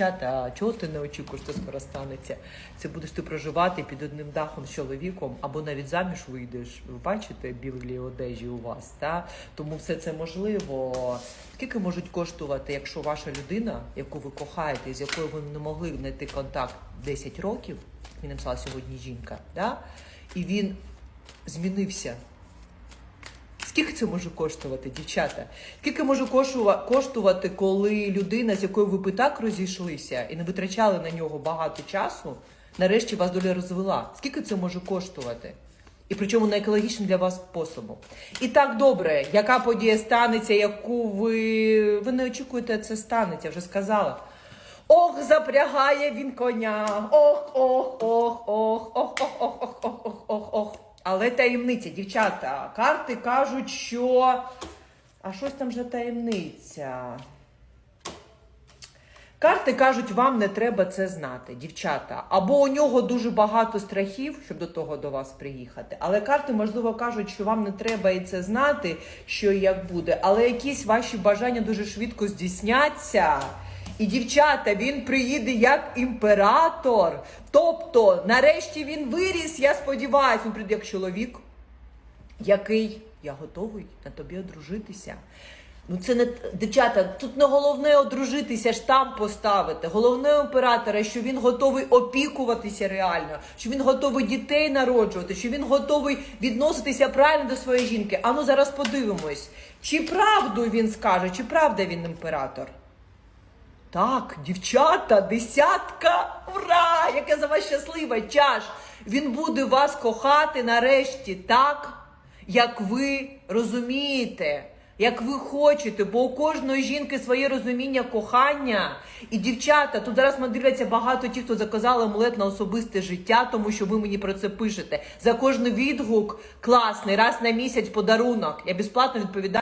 дівчата, а чого ти не очікуєш, що скоро станеться? Це будеш ти проживати під одним дахом з чоловіком, або навіть заміж вийдеш. Ви бачите білі одежі у вас, та? Тому все це можливо. Скільки можуть коштувати, якщо ваша людина, яку ви кохаєте, з якою ви не могли знайти контакт 10 років, мені написала сьогодні жінка, да? і він змінився. Скільки це може коштувати, дівчата? Скільки може коштувати, коли людина, з якою ви би так розійшлися і не витрачали на нього багато часу, нарешті вас доля розвела? Скільки це може коштувати? І причому на екологічним для вас способом. І так добре, яка подія станеться, яку ви. Ви не очікуєте, це станеться, вже сказала. Ох, запрягає він коня. Ох, ох, ох, ох, ох, ох, ох, ох, ох, ох, ох. Але таємниця, дівчата, карти кажуть, що. А щось там вже таємниця. Карти кажуть, вам не треба це знати, дівчата. Або у нього дуже багато страхів, щоб до того до вас приїхати. Але карти, можливо, кажуть, що вам не треба і це знати, що і як буде. Але якісь ваші бажання дуже швидко здійсняться. І дівчата, він приїде як імператор. Тобто, нарешті він виріс, я сподіваюся, він прийде як чоловік, який я готовий на тобі одружитися. Ну це не дівчата, тут не головне одружитися, штамп поставити. Головне у оператора, що він готовий опікуватися реально, що він готовий дітей народжувати, що він готовий відноситися правильно до своєї жінки. А ну зараз подивимось, чи правду він скаже, чи правда він імператор. Так, дівчата, десятка! Ура! Яке за вас щаслива чаш! Він буде вас кохати нарешті так, як ви розумієте, як ви хочете, бо у кожної жінки своє розуміння кохання. І дівчата, тут зараз мене дивляться багато ті, хто заказали амулет на особисте життя, тому що ви мені про це пишете. За кожний відгук класний, раз на місяць подарунок. Я безплатно відповідаю.